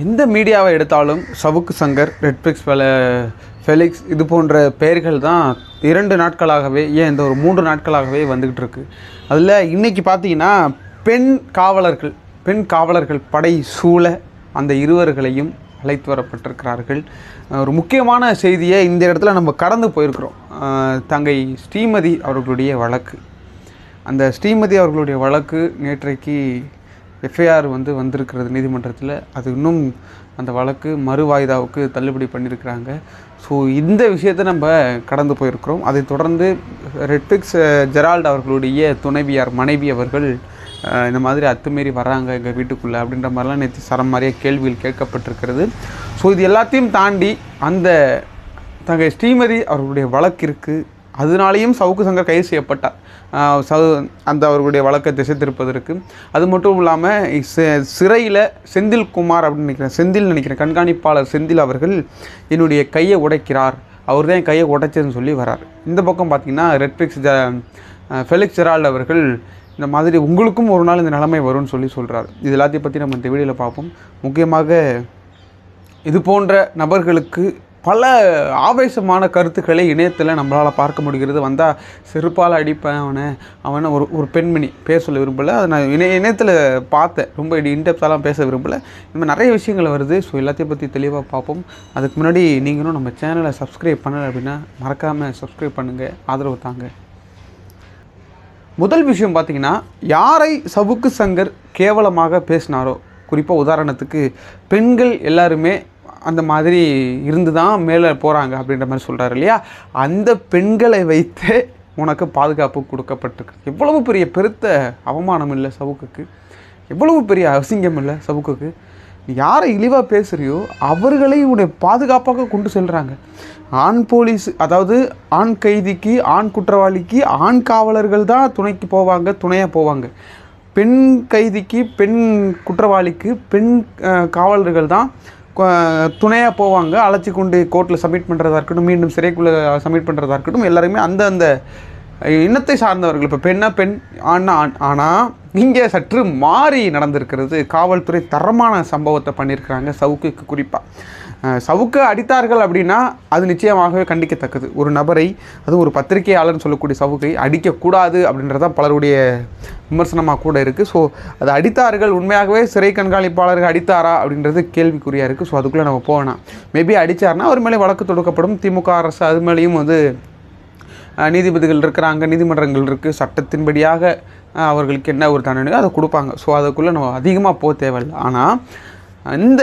எந்த மீடியாவை எடுத்தாலும் சவுக்கு சங்கர் ரெட்பிக்ஸ் ஃபெல ஃபெலிக்ஸ் இது போன்ற பெயர்கள் தான் இரண்டு நாட்களாகவே ஏன் இந்த ஒரு மூன்று நாட்களாகவே வந்துக்கிட்டு இருக்கு அதில் இன்றைக்கி பார்த்தீங்கன்னா பெண் காவலர்கள் பெண் காவலர்கள் படை சூழ அந்த இருவர்களையும் அழைத்து வரப்பட்டிருக்கிறார்கள். ஒரு முக்கியமான செய்தியை இந்த இடத்துல நம்ம கடந்து போயிருக்கிறோம். தங்கை ஸ்ரீமதி அவர்களுடைய வழக்கு. அந்த ஸ்ரீமதி அவர்களுடைய வழக்கு நேற்றைக்கு எஃப்ஐஆர் வந்து வந்திருக்கிறது நீதிமன்றத்தில் அது இன்னும் அந்த வழக்கு மறுவாய்தாவுக்கு தள்ளுபடி பண்ணியிருக்கிறாங்க ஸோ இந்த விஷயத்தை நம்ம கடந்து போயிருக்கிறோம். அதைத் தொடர்ந்து ரெட்பிக்ஸ் ஜெரால்ட் அவர்களுடைய துணைவியார் மனைவி அவர்கள் இந்த மாதிரி அத்துமீறி வராங்க எங்கள் வீட்டுக்குள்ளே அப்படின்ற மாதிரிலாம் நேற்று சரம் மாதிரியே கேள்விகள் கேட்கப்பட்டிருக்கிறது. ஸோ இது எல்லாத்தையும் தாண்டி அந்த தங்கை ஸ்ரீமதி அவர்களுடைய வழக்கு இருக்குது அதனாலேயும் சவுக்கு சங்கர் கைது செய்யப்பட்டார் சவு அந்த அவர்களுடைய வழக்கை திசை திருப்பதற்கு. அது மட்டும் இல்லாமல் சிறையில் செந்தில் குமார் அப்படின்னு நினைக்கிறேன். செந்தில் நினைக்கிறேன். கண்காணிப்பாளர் செந்தில் அவர்கள் என்னுடைய கையை உடைக்கிறார். அவர் தான் என் கையை உடைச்சதுன்னு சொல்லி வரார் இந்த பக்கம் பார்த்தீங்கன்னா ரெட்ரிக்ஸ் ஜ ஃபெலிக்ஸ் ஜெரால்ட் அவர்கள் இந்த மாதிரி உங்களுக்கும் ஒரு நாள் இந்த நிலைமை வரும்னு சொல்லி சொல்கிறார் இது எல்லாத்தையும் பற்றி நம்ம இந்த வீடியோவில் பார்ப்போம். முக்கியமாக இது போன்ற நபர்களுக்கு பல ஆவேசமான கருத்துக்களை இணையத்தில் நம்மளால் பார்க்க முடிகிறது. வந்தால் செருப்பால் அடிப்பேன் அவனை. அவனை ஒரு ஒரு பெண்மணி பேர் சொல்ல விரும்பலை. அதை நான் இணைய இணையத்தில் பார்த்தேன். ரொம்ப இன்டெப்த்தாலாம் பேச விரும்பலை. இந்த நிறைய விஷயங்கள் வருது. ஸோ எல்லாத்தையும் பற்றி தெளிவாக பார்ப்போம். அதுக்கு முன்னாடி நீங்களும் நம்ம சேனலை சப்ஸ்கிரைப் பண்ணலை அப்படின்னா மறக்காமல் சப்ஸ்கிரைப் பண்ணுங்கள் ஆதரவு தாங்க. முதல் விஷயம் பார்த்தீங்கன்னா யாரை சவுக்கு சங்கர் கேவலமாக பேசினாரோ? குறிப்பாக உதாரணத்துக்கு பெண்கள் எல்லாருமே அந்த மாதிரி இருந்து தான் மேலே போகிறாங்க அப்படின்ற மாதிரி சொல்கிறாரு இல்லையா? அந்த பெண்களை வைத்து உனக்கு பாதுகாப்பு கொடுக்கப்பட்டிருக்கு. எவ்வளவு பெரிய பெருத்த அவமானம் இல்லை சவுக்குக்கு. எவ்வளவு பெரிய அசிங்கம் இல்லை சவுக்குக்கு. யாரை இழிவாக பேசுகிறியோ அவர்களை உன்னை பாதுகாப்பாக கொண்டு செல்கிறாங்க ஆண் போலீஸ் அதாவது ஆண் கைதிக்கு ஆண் குற்றவாளிக்கு ஆண் காவலர்கள் தான் துணைக்கு போவாங்க துணையாக போவாங்க. பெண் கைதிக்கு பெண் குற்றவாளிக்கு பெண் காவலர்கள் தான் துணையாக போவாங்க அழைச்சி கொண்டு கோர்ட்டில் சப்மிட் பண்ணுறதா இருக்கட்டும் மீண்டும் சிறைக்குள்ளே சப்மிட் பண்ணுறதா இருக்கட்டும் எல்லாருமே அந்த அந்த இனத்தை சார்ந்தவர்கள் இப்போ பெண்ணா பெண் ஆணா ஆண் ஆனால் இங்கே சற்று மாறி நடந்திருக்கிறது. காவல்துறை தரமான சம்பவத்தை பண்ணியிருக்கிறாங்க சவுக்குக்கு குறிப்பாக சவுக்க அடித்தார்கள் அப்படின்னா அது நிச்சயமாகவே கண்டிக்கத்தக்கது. ஒரு நபரை அதுவும் ஒரு பத்திரிகையாளர்னு சொல்லக்கூடிய சவுக்கை அடிக்கக்கூடாது அப்படின்றது தான் பலருடைய விமர்சனமாக கூட இருக்குது ஸோ அது அடித்தார்கள் உண்மையாகவே சிறை கண்காணிப்பாளர்கள் அடித்தாரா அப்படின்றது கேள்விக்குறியாக இருக்குது ஸோ அதுக்குள்ளே நம்ம போகலாம். மேபி அடித்தார்னா அவர் மேலே வழக்கு தொடுக்கப்படும். திமுக அரசு அது மேலேயும் வந்து நீதிபதிகள் இருக்கிறாங்க நீதிமன்றங்கள் இருக்குது சட்டத்தின்படியாக அவர்களுக்கு என்ன ஒரு தண்டனையோ அதை கொடுப்பாங்க. ஸோ அதுக்குள்ளே நம்ம அதிகமாக போக தேவையில்லை. ஆனால் இந்த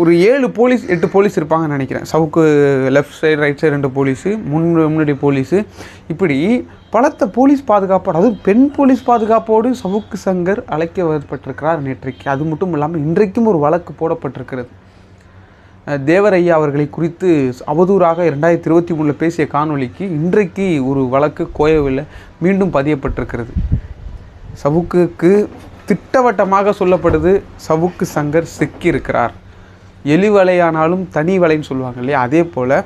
ஒரு ஏழு போலீஸ் எட்டு போலீஸ் இருப்பாங்கன்னு நினைக்கிறேன். Savukku left side right side ரெண்டு போலீஸு முன் முன்னாடி போலீஸு. இப்படி பலத்த போலீஸ் பாதுகாப்போடு அதுவும் பெண் போலீஸ் பாதுகாப்போடு சவுக்கு சங்கர் அழைக்க வரப்பட்டிருக்கிறார் நேற்றைக்கு. அது மட்டும் இல்லாமல் இன்றைக்கும் ஒரு வழக்கு போடப்பட்டிருக்கிறது. தேவரையா அவர்களை குறித்து அவதூறாக ரெண்டாயிரத்தி இருபத்தி மூணில் பேசிய காணொளிக்கு இன்றைக்கு ஒரு வழக்கு கோயவில் மீண்டும் பதியப்பட்டிருக்கிறது. சவுக்குக்கு திட்டவட்டமாக சொல்லப்படுது சவுக்கு சங்கர் சிக்கியிருக்கிறார். எலி வலையானாலும் தனி வலைன்னு சொல்லுவாங்க இல்லையா? அதே போல்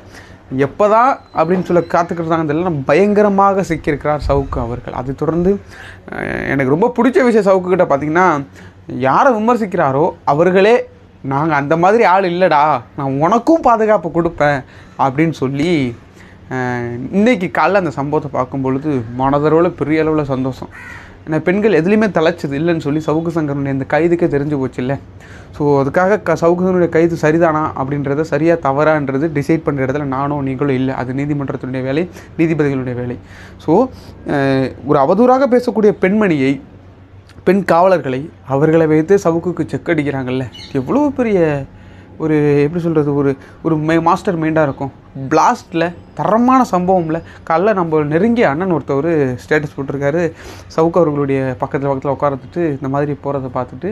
எப்போ தான் அப்படின்னு சொல்ல காத்துக்கிட்டாங்க தெரியல. நம்ம பயங்கரமாக சிக்கியிருக்கிறார் சவுக்கு அவர்கள். அது தொடர்ந்து எனக்கு ரொம்ப பிடிச்ச விஷயம் சவுக்கு கிட்ட பார்த்தீங்கன்னா யாரை விமர்சிக்கிறாரோ அவர்களே நாங்கள் அந்த மாதிரி ஆள் இல்லைடா. நான் உனக்கும் பாதுகாப்பு கொடுப்பேன். அப்படின்னு சொல்லி இன்றைக்கி காலைல அந்த சம்பவத்தை பார்க்கும் பொழுது மனதளவில் பெரிய அளவில் சந்தோஷம். ஏன்னா பெண்கள் எதுலேயுமே தலைச்சது இல்லைன்னு சொல்லி சவுக்கு சங்கரனுடைய இந்த கைதுக்கே தெரிஞ்சு போச்சு இல்லை. ஸோ அதுக்காக க சவுக்கு சங்கரனுடைய கைது சரிதானா அப்படின்றத சரியாக தவறான்றது டிசைட் பண்ணுற இடத்துல நானும் நீங்களும் இல்லை. அது நீதிமன்றத்தினுடைய வேலை நீதிபதிகளுடைய வேலை. ஸோ ஒரு அவதூறாக பேசக்கூடிய பெண்மணியை பெண் காவலர்களை அவர்களை வைத்து சவுக்குக்கு செக் அடிக்கிறாங்கல்ல எவ்வளோ பெரிய ஒரு எப்படி சொல்கிறது ஒரு ஒரு மை மாஸ்டர் மைண்டாக இருக்கும். பிளாஸ்ட்டில் தரமான சம்பவம்ல காலைல நம்ம நெருங்கிய அண்ணன் ஒருத்தவர் ஸ்டேட்டஸ் போட்டிருக்காரு. சவுக்கு அவர்களுடைய பக்கத்தில் பக்கத்தில் உட்காரத்துட்டு இந்த மாதிரி போகிறத பார்த்துட்டு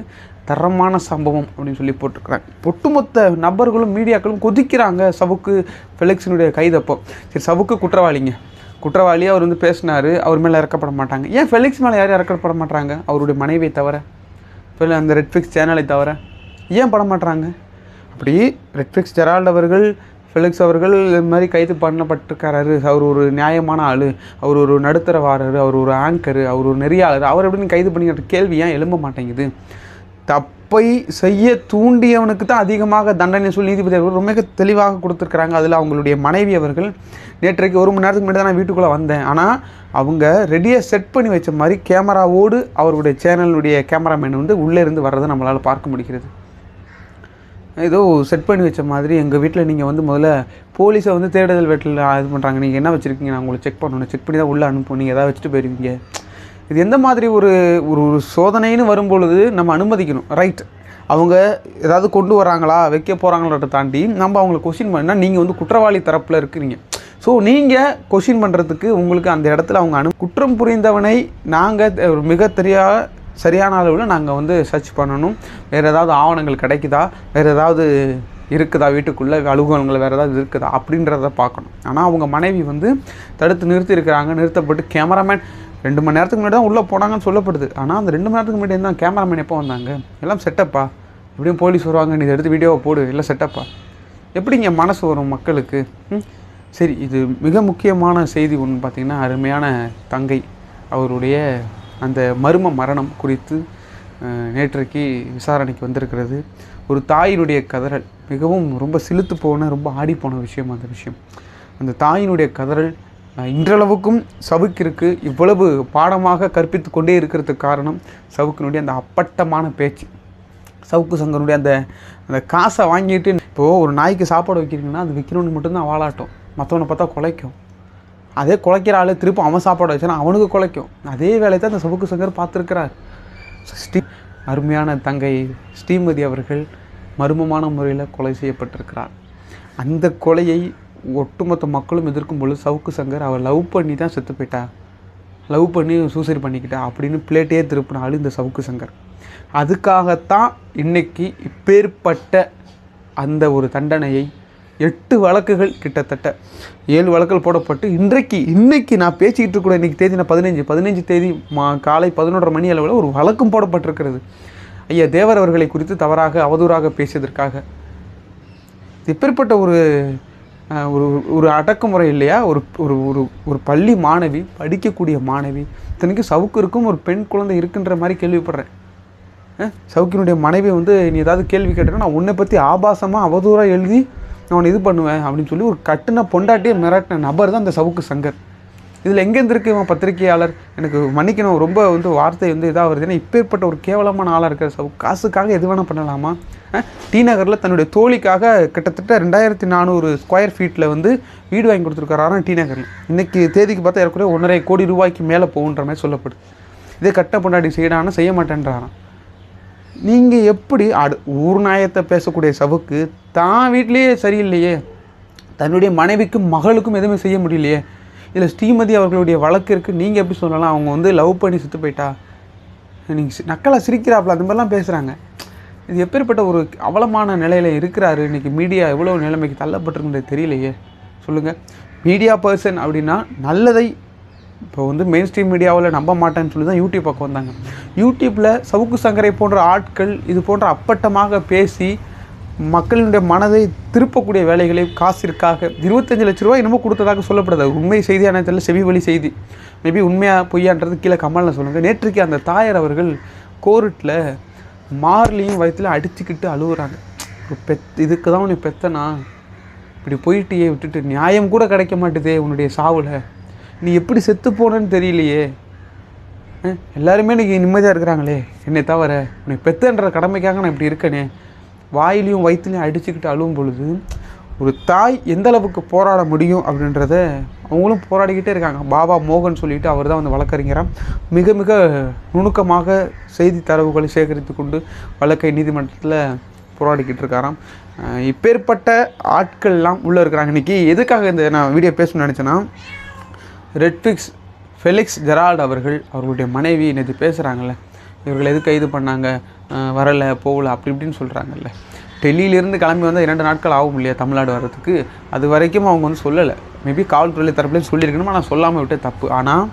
தரமான சம்பவம் அப்படின்னு சொல்லி போட்டிருக்கிறாங்க. ஒட்டுமொத்த நபர்களும் மீடியாக்களும் கொதிக்கிறாங்க சவுக்கு ஃபெலிக்ஸினுடைய கைதப்போ சரி சவுக்கு குற்றவாளிங்க. குற்றவாளி அவர் வந்து பேசினார் அவர் மேலே இறக்கப்பட மாட்டாங்க. ஏன் ஃபெலிக்ஸ் மேலே யாரும் இறக்கப்பட மாட்டாங்க அவருடைய மனைவியை தவிர அந்த ரெட்ஃபிக்ஸ் சேனலை தவிர ஏன் பட மாட்டாங்க அப்படி ரெட்ஃபிக்ஸ் ஜெரால்ட் அவர்கள் ஃபெலிக்ஸ் அவர்கள் இது மாதிரி கைது பண்ணப்பட்டிருக்காரு. அவர் ஒரு நியாயமான ஆள் அவர் ஒரு நடுத்தரவாரர் அவர் ஒரு ஆங்கர் அவர் ஒரு நெறியாளர். அவர் எப்படின்னு கைது பண்ணிக்கிற கேள்வி ஏன் எழும்ப மாட்டேங்குது? தப்பை செய்ய தூண்டியவனுக்கு தான் அதிகமாக தண்டனை சொல்லி நீதிபதி அவர்கள் ரொம்ப தெளிவாக கொடுத்துருக்குறாங்க. அதில் அவங்களுடைய மனைவி அவர்கள் நேற்றைக்கு ஒரு மணி நேரத்துக்கு முன்னாடி தான் நான் வீட்டுக்குள்ளே வந்தேன். ஆனால் அவங்க ரெடியாக செட் பண்ணி வச்ச மாதிரி கேமராவோடு அவருடைய சேனலுடைய கேமராமேன் வந்து உள்ளே இருந்து வர்றதை நம்மளால் பார்க்க முடிகிறது. ஏதோ செட் பண்ணி வச்ச மாதிரி எங்கள் வீட்டில் நீங்கள் வந்து முதல்ல போலீஸை வந்து தேடுதல் வெட்டில் இது பண்ணுறாங்க நீங்கள் என்ன வச்சுருக்கீங்க? நான் உங்களை செக் பண்ணணும். செக் பண்ணி தான் உள்ளே அனுப்பணும் நீங்கள் எதாவது வச்சுட்டு போயிருவீங்க. இது எந்த மாதிரி ஒரு ஒரு ஒரு சோதனைன்னு வரும்பொழுது நம்ம அனுமதிக்கணும். ரைட் அவங்க ஏதாவது கொண்டு வராங்களா? வைக்க போகிறாங்களோட தாண்டி நம்ம அவங்கள கொஷின் பண்ணால் நீங்கள் வந்து குற்றவாளி தரப்பில் இருக்கிறீங்க. ஸோ நீங்கள் கொஷின் பண்ணுறதுக்கு உங்களுக்கு அந்த இடத்துல அவங்க அனு குற்றம் புரிந்தவனை நாங்கள் ஒரு மிக தெரியாத சரியான அளவில் நாங்கள் வந்து சர்ச் பண்ணணும். வேறு ஏதாவது ஆவணங்கள் கிடைக்குதா? வேறு ஏதாவது இருக்குதா? வீட்டுக்குள்ளே அலுவலகங்கள் வேறு ஏதாவது இருக்குதா? அப்படின்றத பார்க்கணும். ஆனால் அவங்க மனைவி வந்து தடுத்து நிறுத்தி இருக்கிறாங்க. நிறுத்தப்பட்டு கேமராமேன் ரெண்டு மணி நேரத்துக்கு முன்னாடி தான் உள்ளே போனாங்கன்னு சொல்லப்படுது. ஆனால் அந்த ரெண்டு மணி நேரத்துக்கு முன்னாடி தான் கேமராமேன் எப்போ வந்தாங்க? எல்லாம் செட்டப்பா எப்படியும் போலீஸ் வருவாங்க. நீ இதை எடுத்து வீடியோவை போடு. எல்லாம் செட்டப்பா எப்படிங்க மனசு வரும் மக்களுக்கு? சரி இது மிக முக்கியமான செய்தி ஒன்று பார்த்திங்கன்னா அருமையான தங்கை அவருடைய அந்த மர்ம மரணம் குறித்து நேற்றைக்கு விசாரணைக்கு வந்திருக்கிறது. ஒரு தாயினுடைய கதறல் மிகவும் ரொம்ப சிலுத்து போன ரொம்ப ஆடி போன விஷயம் அந்த விஷயம். அந்த தாயினுடைய கதறல் இன்றளவுக்கும் சவுக்கிற்கு இவ்வளவு பாடமாக கற்பித்து கொண்டே இருக்கிறதுக்கு காரணம் சவுக்கினுடைய அந்த அப்பட்டமான பேச்சு. சவுக்கு சங்கனுடைய அந்த அந்த காசை வாங்கிட்டு இப்போது ஒரு நாய்க்கு சாப்பாடு வைக்கிறீங்கன்னா அது விற்கணும்னு மட்டும்தான் வாழாட்டும் மற்றவனை பார்த்தா குலைக்கும். அதே குலைக்கிற ஆளு திருப்பி அவன் சாப்பாடு வச்சானா அவனுக்கு குலைக்கும். அதே வேலையை தான் அந்த சவுக்கு சங்கர் பார்த்துருக்கிறார். ஸ்ரீ அருமையான தங்கை ஸ்ரீமதி அவர்கள் மர்மமான முறையில் கொலை செய்யப்பட்டிருக்கிறார். அந்த கொலையை ஒட்டுமொத்த மக்களும் எதிர்க்கும் பொழுது சவுக்கு சங்கர் அவர் லவ் பண்ணி தான் செத்து போயிட்டா. லவ் பண்ணி சூசைட் பண்ணிக்கிட்டா அப்படின்னு பிளேட்டே திருப்பின இந்த சவுக்கு சங்கர். அதுக்காகத்தான் இன்னைக்கு இப்பேற்பட்ட அந்த ஒரு தண்டனையை எட்டு வழக்குகள் கிட்டத்தட்ட. ஏழு வழக்குகள் போடப்பட்டு இன்றைக்கு இன்றைக்கி நான் பேசிக்கிட்டு கூட இன்றைக்கி தேதி நான் பதினஞ்சு. பதினஞ்சு தேதி மா காலை பதினொன்றரை மணி அளவில் ஒரு வழக்கும் போடப்பட்டிருக்கிறது. ஐயா தேவர் அவர்களை குறித்து தவறாக அவதூறாக பேசியதற்காக. இப்பேற்பட்ட ஒரு ஒரு ஒரு அடக்குமுறை இல்லையா? ஒரு ஒரு ஒரு ஒரு பள்ளி மாணவி படிக்கக்கூடிய மாணவி இத்தனைக்கும் சவுக்கு இருக்கும் ஒரு பெண் குழந்தை இருக்குன்ற மாதிரி கேள்விப்படுறேன். சவுக்கினுடைய மனைவி வந்து நீ ஏதாவது கேள்வி கேட்டேன்னா நான் உன்னை பற்றி ஆபாசமாக அவதூறாக எழுதி நான் உன்னை இது பண்ணுவேன் அப்படின்னு சொல்லி ஒரு கட்டுன பொண்டாட்டியை மிரட்டின நபர் தான் அந்த சவுக்கு சங்கர். இதில் எங்கேருந்து இருக்கு இவன் பத்திரிகையாளர்? எனக்கு மன்னிக்கணும் ரொம்ப வந்து வார்த்தை வந்து இதாக வருது. ஏன்னா இப்பேற்பட்ட ஒரு கேவலமான ஆளாக இருக்கிற சவு காசுக்காக எது வேணால் பண்ணலாமா? டி நகரில் தன்னுடைய தோழிக்காக கிட்டத்தட்ட ரெண்டாயிரத்தி நானூறு ஸ்கொயர் ஃபீட்டில் வந்து வீடு வாங்கி கொடுத்துருக்காராம் டி நகரில். இன்றைக்கி தேதிக்கு பார்த்தா ஏறக்குறைய ஒன்றரை கோடி ரூபாய்க்கு மேலே போகுன்ற மாதிரி சொல்லப்படுது. இதே கட்ட பொண்டாட்டி செய்யடானா செய்ய மாட்டேன்றாரான் நீங்கள் எப்படி அடு ஊர் நாயத்தை பேசக்கூடிய சவுக்கு தான் வீட்லேயே சரியில்லையே. தன்னுடைய மனைவிக்கும் மகளுக்கும் எதுவுமே செய்ய முடியலையே. இதில் ஸ்ரீமதி அவர்களுடைய வழக்கு இருக்குது நீங்கள் எப்படி சொல்லலாம்? அவங்க வந்து லவ் பண்ணி செத்து போயிட்டா? நீங்கள் நக்கலாக சிரிக்கிறாப்புல அந்த மாதிரிலாம் பேசுகிறாங்க இது எப்பேற்பட்ட ஒரு அவலமான நிலையில் இருக்கிறாரு? இன்றைக்கி மீடியா எவ்வளோ நிலைமைக்கு தள்ளப்பட்டிருக்குன்றது தெரியலையே. சொல்லுங்கள் மீடியா பர்சன் அப்படின்னா நல்லதை இப்போ வந்து மெயின் ஸ்ட்ரீம் மீடியாவில் நம்ப மாட்டேன்னு சொல்லி தான் யூடியூப் பக்கம் வந்தாங்க. யூடியூப்பில் சவுக்கு சங்கரை போன்ற ஆட்கள் இது போன்ற அப்பட்டமாக பேசி மக்களினுடைய மனதை திருப்பக்கூடிய வேலைகளை காசிற்காக இருபத்தஞ்சு லட்ச ரூபாய் என்னமோ கொடுத்ததாக சொல்லப்படுது. உண்மை செய்தியான தெரியல செவி வழி செய்தி. மேபி உண்மையாக பொய்யான்றது கீழே கமலில் சொல்லுங்கள் நேற்றுக்கு அந்த தாயார் அவர்கள் கோர்ட்டில் மார்லையும் வயிற்றுல அடிச்சுக்கிட்டு அழுகுறாங்க பெத் இதுக்கு தான் உன்னை பெத்தனா? இப்படி போயிட்டு விட்டுட்டு நியாயம் கூட கிடைக்க மாட்டுதே உன்னுடைய சாவில். நீ எப்படி செத்து போனன்னு தெரியலையே. எல்லாருமே இன்றைக்கி நிம்மதியாக இருக்கிறாங்களே. என்னை தவிர உன்னை பெத்தன்ற கடமைக்காக நான் இப்படி இருக்கனே. வாயிலையும் வயிற்றுலையும் அடிச்சுக்கிட்டு அழுவும் பொழுது ஒரு தாய் எந்த அளவுக்கு போராட முடியும் அப்படின்றத அவங்களும் போராடிக்கிட்டே இருக்காங்க. பாபா மோகன் சொல்லிட்டு அவர் தான் வந்து வழக்கறிஞராக மிக மிக நுணுக்கமாக செய்தி தரவுகளை சேகரித்து கொண்டு வழக்கை நீதிமன்றத்தில் போராடிக்கிட்டு இருக்காராம். இப்பேற்பட்ட ஆட்கள்லாம் உள்ளே இருக்கிறாங்க. இன்றைக்கி எதுக்காக இந்த நான் வீடியோ பேசணும்னு நினச்சேன்னா ரெட்ஃபிக்ஸ் ஃபெலிக்ஸ் ஜெரால்ட் அவர்கள் அவர்களுடைய மனைவி நேற்று பேசுகிறாங்கல்ல இவர்கள் எது கைது பண்ணாங்க? வரலை போகல அப்படி இப்படின்னு சொல்கிறாங்கல்ல டெல்லியிலேருந்து கிளம்பி வந்தால் இரண்டு நாட்கள் ஆகும் இல்லையா தமிழ்நாடு வர்றதுக்கு? அது வரைக்கும் அவங்க வந்து சொல்லலை. மேபி காவல்துறை தரப்புலேயும் சொல்லியிருக்கணும்? ஆனால் சொல்லாமல் விட்ட தப்பு. ஆனால்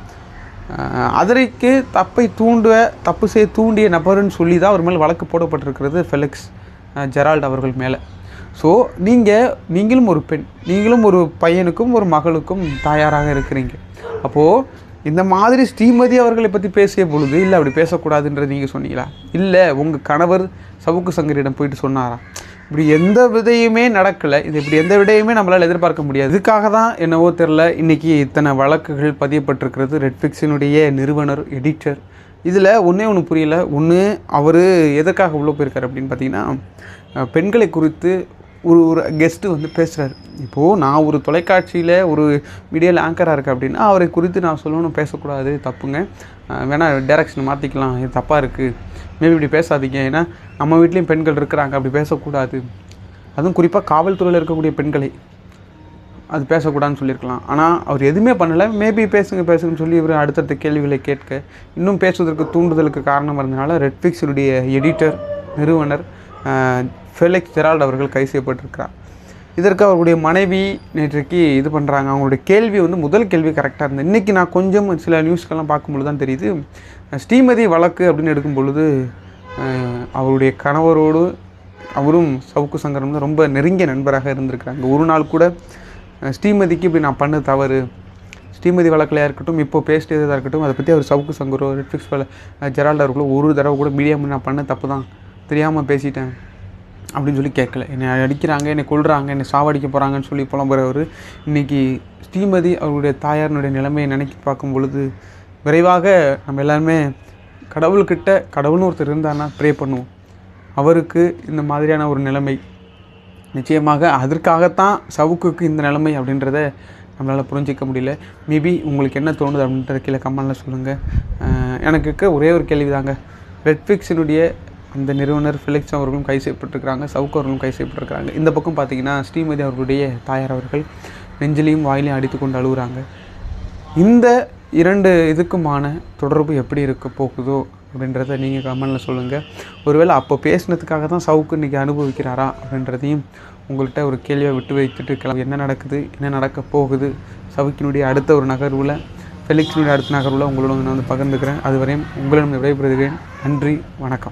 அஹ் அதற்கு தப்பை தூண்டுவ தப்பு செய்ய தூண்டிய நபருன்னு சொல்லி தான் அவர் மேலே வழக்கு போடப்பட்டிருக்கிறது ஃபெலிக்ஸ் ஜெரால்டு ஜெரால்ட் அவர்கள் மேலே. ஸோ நீங்கள் நீங்களும் ஒரு பெண் நீங்களும் ஒரு பையனுக்கும் ஒரு மகளுக்கும் தாயாராக இருக்கிறீங்க. அப்போது இந்த மாதிரி ஸ்ரீமதி அவர்களை பற்றி பேசிய பொழுது இல்லை அப்படி பேசக்கூடாதுன்றது நீங்கள் சொன்னீங்களா? இல்லை உங்கள் கணவர் சவுக்கு சங்கரிடம் போயிட்டு சொன்னாரா? இப்படி எந்த விதையுமே நடக்கலை. இது இப்படி எந்த விடையுமே நம்மளால் எதிர்பார்க்க முடியாது. இதுக்காக தான் என்னவோ தெரில இன்றைக்கி இத்தனை வழக்குகள் பதியப்பட்டிருக்கிறது. ரெட்ஃபிக்ஸினுடைய நிறுவனர் எடிட்டர் இதில் ஒன்றே ஒன்று புரியல. ஒன்று அவர் எதற்காக உள்ளே போயிருக்காரு அப்படின்னு பார்த்தீங்கன்னா பெண்களை குறித்து ஒரு ஒரு கெஸ்ட்டு வந்து பேசுகிறாரு இப்போது நான் ஒரு தொலைக்காட்சியில் ஒரு மீடியாவில் ஆங்கராக இருக்கேன் அப்படின்னா அவரை குறித்து நான் சொல்லணும் பேசக்கூடாது தப்புங்க. வேணால் டேரக்ஷன் மாற்றிக்கலாம் இது தப்பாக இருக்குது மேபி இப்படி பேசாதீங்க. ஏன்னா நம்ம வீட்லேயும் பெண்கள் இருக்கிறாங்க. அப்படி பேசக்கூடாது. அதுவும் குறிப்பாக காவல்துறையில் இருக்கக்கூடிய பெண்களை அது பேசக்கூடாதுன்னு சொல்லியிருக்கலாம். ஆனால் அவர் எதுவுமே பண்ணலை. மேபி பேசுங்க பேசுங்கன்னு சொல்லி இவர் அடுத்தடுத்த கேள்விகளை கேட்க இன்னும் பேசுவதற்கு தூண்டுதலுக்கு காரணம் இருந்தனால ரெட்ஃபிக்ஸுடைய எடிட்டர் நிறுவனர் ஃபெலிக்ஸ் ஜெரால்ட் அவர்கள் கைது செய்யப்பட்டிருக்கிறார். இதற்கு அவருடைய மனைவி நேற்றைக்கு இது பண்ணுறாங்க அவங்களுடைய கேள்வி வந்து முதல் கேள்வி கரெக்டாக இருந்தது. இன்றைக்கி நான் கொஞ்சம் சில நியூஸ்கெல்லாம் பார்க்கும்பொழுது தான் தெரியுது. ஸ்ரீமதி வழக்கு அப்படின்னு எடுக்கும் பொழுது அவருடைய கணவரோடு அவரும் சவுக்கு சங்கரம் தான் ரொம்ப நெருங்கிய நண்பராக இருந்திருக்கிறாங்க. ஒரு நாள் கூட ஸ்ரீமதிக்கு இப்படி நான் பண்ண தவறு. ஸ்ரீமதி வழக்கிலையாக இருக்கட்டும் இப்போ பேசிட்டதாக இருக்கட்டும் அதை பற்றி அவர் சவுக்கு சங்கரோ ரெட்ஃபிக்ஸ் ஜெரால்டா அவர்களோ ஒரு தடவை கூட மீடியா நான் பண்ண தப்பு தான். தெரியாமல் பேசிட்டேன். அப்படின்னு சொல்லி கேட்கல. என்னை அடிக்கிறாங்க என்னை கொள்கிறாங்க என்னை சாவடிக்க போகிறாங்கன்னு சொல்லி புலம்புறவர் இன்றைக்கி ஸ்ரீமதி அவருடைய தாயாரினுடைய நிலைமையை நினைக்கி பார்க்கும் பொழுது விரைவாக நம்ம எல்லாருமே கடவுள்கிட்ட கடவுள்னு ஒருத்தர் இருந்தார்னா ப்ரே பண்ணுவோம். அவருக்கு இந்த மாதிரியான ஒரு நிலைமை. நிச்சயமாக அதற்காகத்தான் சவுக்குக்கு இந்த நிலைமை அப்படின்றத நம்மளால் புரிஞ்சிக்க முடியல. மேபி உங்களுக்கு என்ன தோணுது அப்படின்றத கீழே கமெண்டில் சொல்லுங்கள் எனக்கு இருக்க ஒரே ஒரு கேள்வி தாங்க ரெட்ஃபிக்ஸினுடைய அந்த நிறுவனர் ஃபிலிக்ஸ் அவர்களும் கை செய்யப்பட்டிருக்கிறாங்க சவுக்கு அவர்களும் கை செய்யப்பட்டிருக்கிறாங்க. இந்த பக்கம் பார்த்தீங்கன்னா ஸ்ரீமதி அவர்களுடைய தாயார் அவர்கள் நெஞ்சிலையும் வாயிலையும் அடித்து கொண்டு அழுகுறாங்க இந்த இரண்டு இதுக்குமான தொடர்பு எப்படி இருக்க போகுதோ அப்படின்றத நீங்கள் கமெண்டில் சொல்லுங்கள் ஒருவேளை அப்போ பேசினதுக்காக தான் சவுக்கு இன்றைக்கி அனுபவிக்கிறாரா அப்படின்றதையும் உங்கள்கிட்ட ஒரு கேள்வியை விட்டு வைத்துட்டு கிளம்பி என்ன நடக்குது என்ன நடக்க போகுது? சவுக்கினுடைய அடுத்த ஒரு நகர்வில் ஃபெலிக்ஸினுடைய அடுத்த நகர்வில் உங்களோட நான் வந்து பகிர்ந்துக்கிறேன். அதுவரையும் உங்களிடம் விடைபெறுகிறேன். நன்றி வணக்கம்.